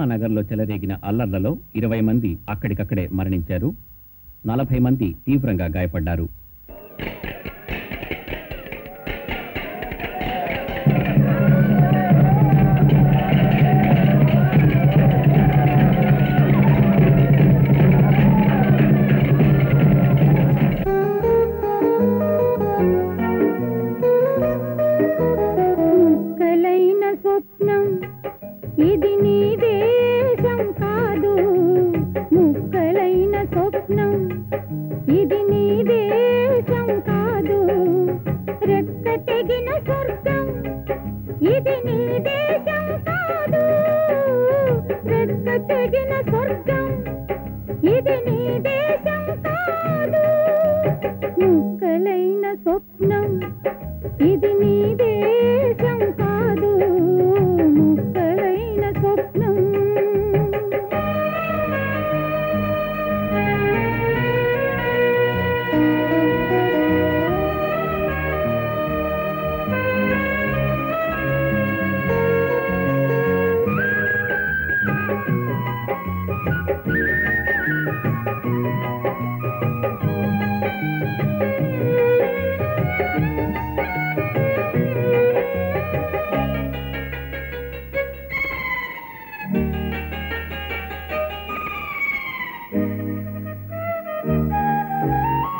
మహాత్మానగర్లో చెలరేగిన అల్లర్లలో ఇరవై మంది అక్కడికక్కడే మరణించారు. నలభై మంది తీవ్రంగా గాయపడ్డారు. స్వప్నం ఇది నీ రెక్క తెగిన స్వర్గం? ఇది నీ దేశం కాదు. ముక్కలైన స్వప్నం. ఇది నీ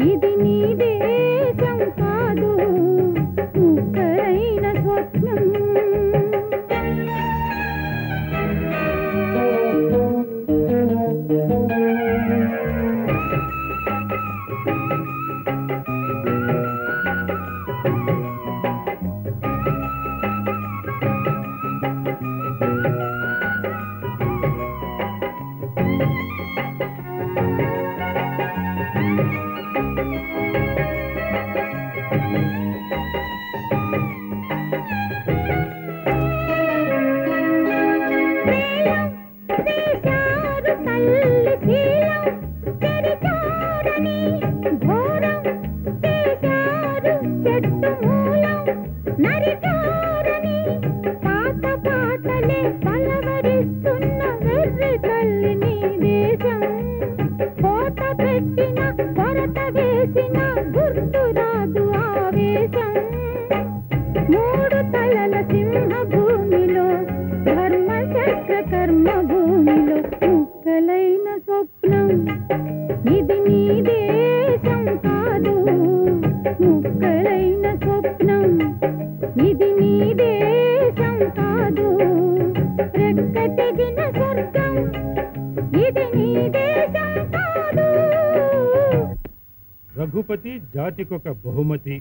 ఇది మూడు తలల సింహ భూమిలో ధర్మ చక్ర కర్మ ముక్కలైన స్వప్నం. ఇది నీ దేశం కాదు ముక్కలైన స్వప్నం. ఇది నీ దేశం కాదు రెక్క తెగిన స్వర్గం. ఇది నీ దేశం కాదు. రఘుపతి జాతికొక బహుమతి.